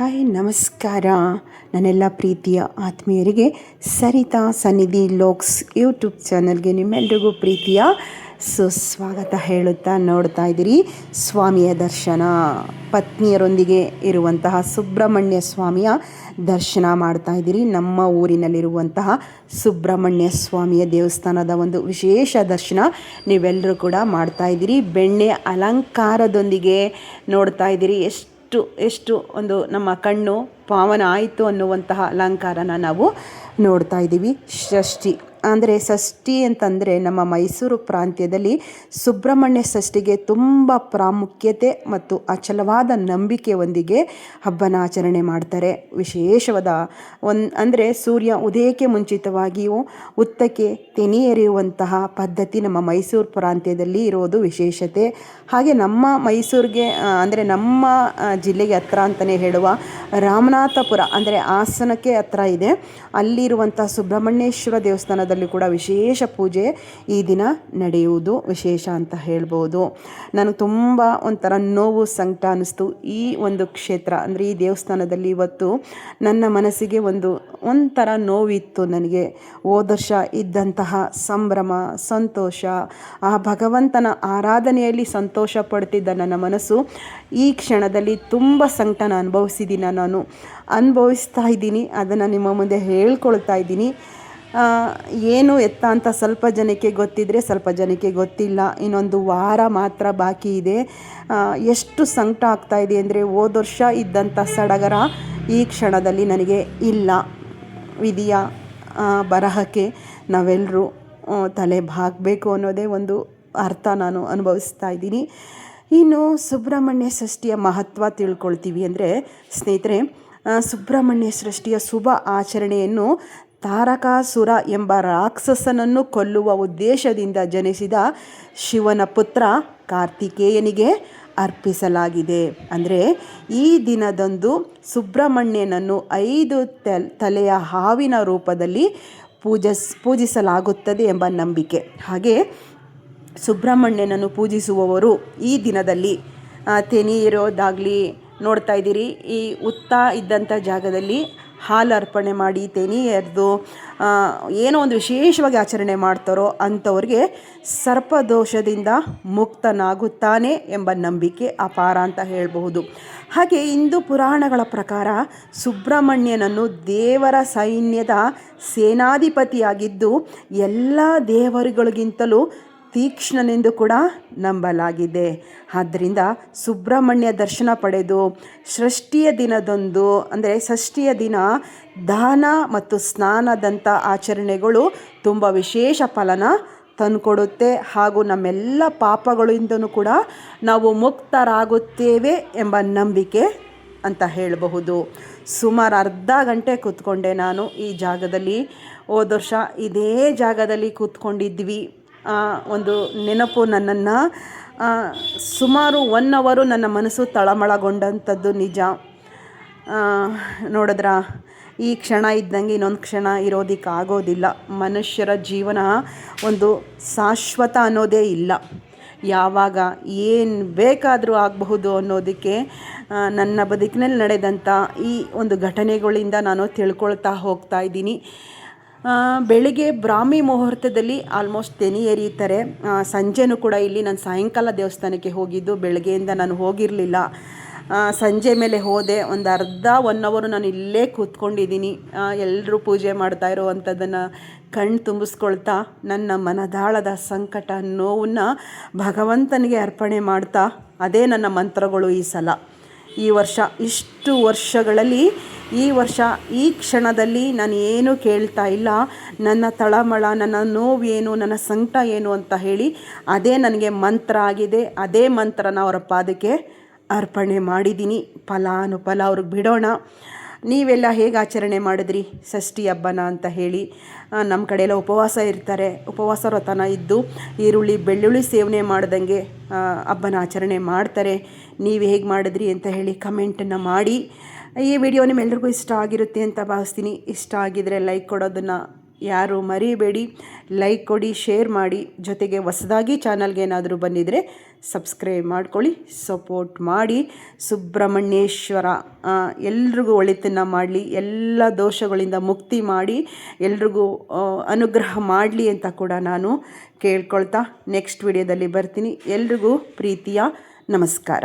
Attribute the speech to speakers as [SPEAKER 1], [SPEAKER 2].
[SPEAKER 1] Hi, ನಮಸ್ಕಾರ. ನನ್ನೆಲ್ಲ ಪ್ರೀತಿಯ ಆತ್ಮೀಯರಿಗೆ ಸರಿತಾ ಸನ್ನಿಧಿ ಲೋಕ್ಸ್ ಯೂಟ್ಯೂಬ್ ಚಾನಲ್ಗೆ ನಿಮ್ಮೆಲ್ರಿಗೂ ಪ್ರೀತಿಯ ಸುಸ್ವಾಗತ ಹೇಳುತ್ತಾ ನೋಡ್ತಾ ಇದ್ದೀರಿ. ಸ್ವಾಮಿಯ ದರ್ಶನ. ಪತ್ನಿಯರೊಂದಿಗೆ ಇರುವಂತಹ ಸುಬ್ರಹ್ಮಣ್ಯ ಸ್ವಾಮಿಯ ದರ್ಶನ ಮಾಡ್ತಾ ಇದ್ದೀರಿ. ನಮ್ಮ ಊರಿನಲ್ಲಿರುವಂತಹ ಸುಬ್ರಹ್ಮಣ್ಯ ಸ್ವಾಮಿಯ ದೇವಸ್ಥಾನದ ಒಂದು ವಿಶೇಷ ದರ್ಶನ ನೀವೆಲ್ಲರೂ ಕೂಡ ಮಾಡ್ತಾ ಇದ್ದೀರಿ. ಬೆಣ್ಣೆ ಅಲಂಕಾರದೊಂದಿಗೆ ನೋಡ್ತಾ ಇದ್ದೀರಿ. ಎಷ್ಟು ಎಷ್ಟು ಎಷ್ಟು ಒಂದು ನಮ್ಮ ಕಣ್ಣು ಪಾವನ ಆಯಿತು ಅನ್ನುವಂತಹ ಅಲಂಕಾರನ ನಾವು ನೋಡ್ತಾ ಇದ್ದೀವಿ. ಷಷ್ಠಿ. ಅಂದರೆ ಷಷ್ಠಿ ಅಂತಂದರೆ ನಮ್ಮ ಮೈಸೂರು ಪ್ರಾಂತ್ಯದಲ್ಲಿ ಸುಬ್ರಹ್ಮಣ್ಯ ಷಷ್ಠಿಗೆ ತುಂಬ ಪ್ರಾಮುಖ್ಯತೆ ಮತ್ತು ಅಚಲವಾದ ನಂಬಿಕೆಯೊಂದಿಗೆ ಹಬ್ಬನ ಆಚರಣೆ ಮಾಡ್ತಾರೆ. ವಿಶೇಷವಾದ ಒನ್ ಅಂದರೆ ಸೂರ್ಯ ಉದಯಕ್ಕೆ ಮುಂಚಿತವಾಗಿಯೂ ಉತ್ತಕ್ಕೆ ತೆನೆ ಎರೆಯುವಂತಹ ಪದ್ಧತಿ ನಮ್ಮ ಮೈಸೂರು ಪ್ರಾಂತ್ಯದಲ್ಲಿ ಇರೋದು ವಿಶೇಷತೆ. ಹಾಗೆ ನಮ್ಮ ಮೈಸೂರಿಗೆ ಅಂದರೆ ನಮ್ಮ ಜಿಲ್ಲೆಗೆ ಹತ್ರ ಅಂತಲೇ ಹೇಳುವ ರಾಮನಾಥಪುರ ಅಂದರೆ ಹಾಸನಕ್ಕೆ ಹತ್ರ ಇದೆ. ಅಲ್ಲಿರುವಂಥ ಸುಬ್ರಹ್ಮಣ್ಯೇಶ್ವರ ದೇವಸ್ಥಾನದಲ್ಲಿ ಕೂಡ ವಿಶೇಷ ಪೂಜೆ ಈ ದಿನ ನಡೆಯುವುದು ವಿಶೇಷ ಅಂತ ಹೇಳ್ಬೋದು. ನನಗೆ ತುಂಬ ಒಂಥರ ನೋವು, ಸಂಕಟ ಅನ್ನಿಸ್ತು ಈ ಒಂದು ಕ್ಷೇತ್ರ. ಅಂದರೆ ಈ ದೇವಸ್ಥಾನದಲ್ಲಿ ಇವತ್ತು ನನ್ನ ಮನಸ್ಸಿಗೆ ಒಂದು, ಒಂಥರ ನೋವಿತ್ತು ನನಗೆ. ಹೋದರ್ಷ ಇದ್ದಂತಹ ಸಂಭ್ರಮ, ಸಂತೋಷ, ಆ ಭಗವಂತನ ಆರಾಧನೆಯಲ್ಲಿ ಸಂತೋಷ ಪಡ್ತಿದ್ದ ನನ್ನ ಮನಸ್ಸು ಈ ಕ್ಷಣದಲ್ಲಿ ತುಂಬ ಸಂಕಟನ ಅನುಭವಿಸಿದ್ದೀನಿ ನಾನು. ಅನುಭವಿಸ್ತಾ ಇದ್ದೀನಿ, ಅದನ್ನು ನಿಮ್ಮ ಮುಂದೆ ಹೇಳ್ಕೊಳ್ತಾ ಇದ್ದೀನಿ. ಏನು ಎತ್ತ ಅಂತ ಸ್ವಲ್ಪ ಜನಕ್ಕೆ ಗೊತ್ತಿದ್ದರೆ ಸ್ವಲ್ಪ ಜನಕ್ಕೆ ಗೊತ್ತಿಲ್ಲ. ಇನ್ನೊಂದು ವಾರ ಮಾತ್ರ ಬಾಕಿ ಇದೆ. ಎಷ್ಟು ಸಂಕಟ ಆಗ್ತಾ ಇದೆ ಅಂದರೆ ಹೋದ ವರ್ಷ ಇದ್ದಂಥ ಸಡಗರ ಈ ಕ್ಷಣದಲ್ಲಿ ನನಗೆ ಇಲ್ಲ. ವಿಧಿಯ ಬರಹಕ್ಕೆ ನಾವೆಲ್ಲರೂ ತಲೆ ಬಾಗಬೇಕು ಅನ್ನೋದೇ ಒಂದು ಅರ್ಥ ನಾನು ಅನುಭವಿಸ್ತಾ ಇದ್ದೀನಿ. ಇನ್ನು ಸುಬ್ರಹ್ಮಣ್ಯ ಷಷ್ಠಿಯ ಮಹತ್ವ ತಿಳ್ಕೊಳ್ತೀವಿ ಅಂದರೆ ಸ್ನೇಹಿತರೆ ಸುಬ್ರಹ್ಮಣ್ಯ ಸೃಷ್ಟಿಯ ಶುಭ ಆಚರಣೆಯನ್ನು ತಾರಕಾಸುರ ಎಂಬ ರಾಕ್ಷಸನನ್ನು ಕೊಲ್ಲುವ ಉದ್ದೇಶದಿಂದ ಜನಿಸಿದ ಶಿವನ ಪುತ್ರ ಕಾರ್ತಿಕೇಯನಿಗೆ ಅರ್ಪಿಸಲಾಗಿದೆ. ಅಂದರೆ ಈ ದಿನದಂದು ಸುಬ್ರಹ್ಮಣ್ಯನನ್ನು ಐದು ತಲೆಯ ಹಾವಿನ ರೂಪದಲ್ಲಿ ಪೂಜಸ್ ಪೂಜಿಸಲಾಗುತ್ತದೆ ಎಂಬ ನಂಬಿಕೆ. ಹಾಗೆ ಸುಬ್ರಹ್ಮಣ್ಯನನ್ನು ಪೂಜಿಸುವವರು ಈ ದಿನದಲ್ಲಿ ತೆನಿ ಇರೋದಾಗಲಿ ನೋಡ್ತಾ ಇದ್ದೀರಿ, ಈ ಉತ್ತ ಇದ್ದಂಥ ಜಾಗದಲ್ಲಿ ಹಾಲು ಅರ್ಪಣೆ ಮಾಡಿ ತೆನಿ ಎರೆದು ಏನೋ ಒಂದು ವಿಶೇಷವಾಗಿ ಆಚರಣೆ ಮಾಡ್ತಾರೋ ಅಂಥವ್ರಿಗೆ ಸರ್ಪದೋಷದಿಂದ ಮುಕ್ತನಾಗುತ್ತಾನೆ ಎಂಬ ನಂಬಿಕೆ ಅಪಾರ ಅಂತ ಹೇಳಬಹುದು. ಹಾಗೆ ಹಿಂದೂ ಪುರಾಣಗಳ ಪ್ರಕಾರ ಸುಬ್ರಹ್ಮಣ್ಯನನ್ನು ದೇವರ ಸೈನ್ಯದ ಸೇನಾಧಿಪತಿಯಾಗಿದ್ದು ಎಲ್ಲ ದೇವರುಗಳಿಗಿಂತಲೂ ತೀಕ್ಷ್ಣನೆಂದು ಕೂಡ ನಂಬಲಾಗಿದೆ. ಆದ್ದರಿಂದ ಸುಬ್ರಹ್ಮಣ್ಯ ದರ್ಶನ ಪಡೆದು ಷಷ್ಠಿಯ ದಿನದಂದು, ಅಂದರೆ ಷಷ್ಠಿಯ ದಿನ ದಾನ ಮತ್ತು ಸ್ನಾನದಂಥ ಆಚರಣೆಗಳು ತುಂಬ ವಿಶೇಷ ಫಲನ ತಂದುಕೊಡುತ್ತೆ. ಹಾಗೂ ನಮ್ಮೆಲ್ಲ ಪಾಪಗಳಿಂದನೂ ಕೂಡ ನಾವು ಮುಕ್ತರಾಗುತ್ತೇವೆ ಎಂಬ ನಂಬಿಕೆ ಅಂತ ಹೇಳಬಹುದು. ಸುಮಾರು ಅರ್ಧ ಗಂಟೆ ಕೂತ್ಕೊಂಡೆ ನಾನು ಈ ಜಾಗದಲ್ಲಿ. ಹೋದ ವರ್ಷ ಇದೇ ಜಾಗದಲ್ಲಿ ಕೂತ್ಕೊಂಡಿದ್ವಿ. ಒಂದು ನೆನಪು ನನ್ನನ್ನು ಸುಮಾರು ಒನ್ ಅವರು ನನ್ನ ಮನಸ್ಸು ತಳಮಳಗೊಂಡಂಥದ್ದು ನಿಜ. ನೋಡಿದ್ರ, ಈ ಕ್ಷಣ ಇದ್ದಂಗೆ ಇನ್ನೊಂದು ಕ್ಷಣ ಇರೋದಕ್ಕೆ ಆಗೋದಿಲ್ಲ ಮನುಷ್ಯರ ಜೀವನ ಒಂದು ಶಾಶ್ವತ ಅನ್ನೋದೇ ಇಲ್ಲ. ಯಾವಾಗ ಏನು ಬೇಕಾದರೂ ಆಗಬಹುದು ಅನ್ನೋದಕ್ಕೆ ನನ್ನ ಬದುಕಿನಲ್ಲಿ ನಡೆದಂಥ ಈ ಒಂದು ಘಟನೆಗಳಿಂದ ನಾನು ತಿಳ್ಕೊಳ್ತಾ ಹೋಗ್ತಾ ಇದ್ದೀನಿ. ಬೆಳಿಗ್ಗೆ ಬ್ರಾಹ್ಮಿ ಮುಹೂರ್ತದಲ್ಲಿ ಆಲ್ಮೋಸ್ಟ್ ತೆನಿ ಎರೀತಾರೆ ಸಂಜೆನೂ ಕೂಡ ಇಲ್ಲಿ ನಾನು ಸಾಯಂಕಾಲ ದೇವಸ್ಥಾನಕ್ಕೆ ಹೋಗಿದ್ದು, ಬೆಳಗ್ಗೆಯಿಂದ ನಾನು ಹೋಗಿರಲಿಲ್ಲ. ಸಂಜೆ ಮೇಲೆ ಹೋದೆ, ಒಂದು ಅರ್ಧ ಒನ್ ಅವರು ನಾನು ಇಲ್ಲೇ ಕೂತ್ಕೊಂಡಿದ್ದೀನಿ. ಎಲ್ಲರೂ ಪೂಜೆ ಮಾಡ್ತಾ ಇರುವಂಥದ್ದನ್ನು ಕಣ್ಣು ತುಂಬಿಸ್ಕೊಳ್ತಾ, ನನ್ನ ಮನದಾಳದ ಸಂಕಟ, ನೋವನ್ನು ಭಗವಂತನಿಗೆ ಅರ್ಪಣೆ ಮಾಡ್ತಾ, ಅದೇ ನನ್ನ ಮಂತ್ರಗಳು ಈ ಸಲ. ಈ ವರ್ಷ ಇಷ್ಟು ವರ್ಷಗಳಲ್ಲಿ ಈ ವರ್ಷ, ಈ ಕ್ಷಣದಲ್ಲಿ ನಾನು ಏನು ಕೇಳ್ತಾ ಇಲ್ಲ. ನನ್ನ ತಳಮಳ, ನನ್ನ ನೋವೇನು ನನ್ನ ಸಂಕಟ ಏನು ಅಂತ ಹೇಳಿ ಅದೇ ನನಗೆ ಮಂತ್ರ ಆಗಿದೆ. ಅದೇ ಮಂತ್ರನ ಅವರ ಪಾದಕ್ಕೆ ಅರ್ಪಣೆ ಮಾಡಿದ್ದೀನಿ. ಫಲಾನುಫಲ ಅವ್ರಿಗೆ ಬಿಡೋಣ. ನೀವೆಲ್ಲ ಹೇಗೆ ಆಚರಣೆ ಮಾಡಿದ್ರಿ? ಷಷ್ಠಿ ಹಬ್ಬನ ಅಂತ ಹೇಳಿ. ನಮ್ಮ ಕಡೆ ಉಪವಾಸ ಇರ್ತಾರೆ. ಉಪವಾಸ ವ್ರತನ ಇದ್ದು ಈರುಳ್ಳಿ, ಬೆಳ್ಳುಳ್ಳಿ ಸೇವನೆ ಮಾಡ್ದಂಗೆ ಹಬ್ಬನ ಆಚರಣೆ ಮಾಡ್ತಾರೆ. ನೀವು ಹೇಗೆ ಮಾಡಿದ್ರಿ ಅಂತ ಹೇಳಿ ಕಮೆಂಟನ್ನು ಮಾಡಿ. ಈ ವಿಡಿಯೋ ನಿಮ್ಮೆಲ್ಲರಿಗೂ ಇಷ್ಟ ಆಗಿರುತ್ತೆ ಅಂತ ಭಾವಿಸ್ತೀನಿ. ಇಷ್ಟ ಆಗಿದ್ದರೆ ಲೈಕ್ ಕೊಡೋದನ್ನು ಯಾರು ಮರಿಬೇಡಿ. ಲೈಕ್ ಕೊಡಿ, ಶೇರ್ ಮಾಡಿ. ಜೊತೆಗೆ ಹೊಸದಾಗಿ ಚಾನಲ್ಗೆ ಏನಾದರೂ ಬಂದಿದ್ದರೆ ಸಬ್ಸ್ಕ್ರೈಬ್ ಮಾಡ್ಕೊಳ್ಳಿ, ಸಪೋರ್ಟ್ ಮಾಡಿ. ಸುಬ್ರಹ್ಮಣ್ಯೇಶ್ವರ ಎಲ್ರಿಗೂ ಒಳಿತನ್ನು ಮಾಡಲಿ, ಎಲ್ಲ ದೋಷಗಳಿಂದ ಮುಕ್ತಿ ಮಾಡಿ, ಎಲ್ರಿಗೂ ಅನುಗ್ರಹ ಮಾಡಲಿ ಅಂತ ಕೂಡ ನಾನು ಕೇಳ್ಕೊಳ್ತಾ ನೆಕ್ಸ್ಟ್ ವಿಡಿಯೋದಲ್ಲಿ ಬರ್ತೀನಿ. ಎಲ್ರಿಗೂ ಪ್ರೀತಿಯ ನಮಸ್ಕಾರ.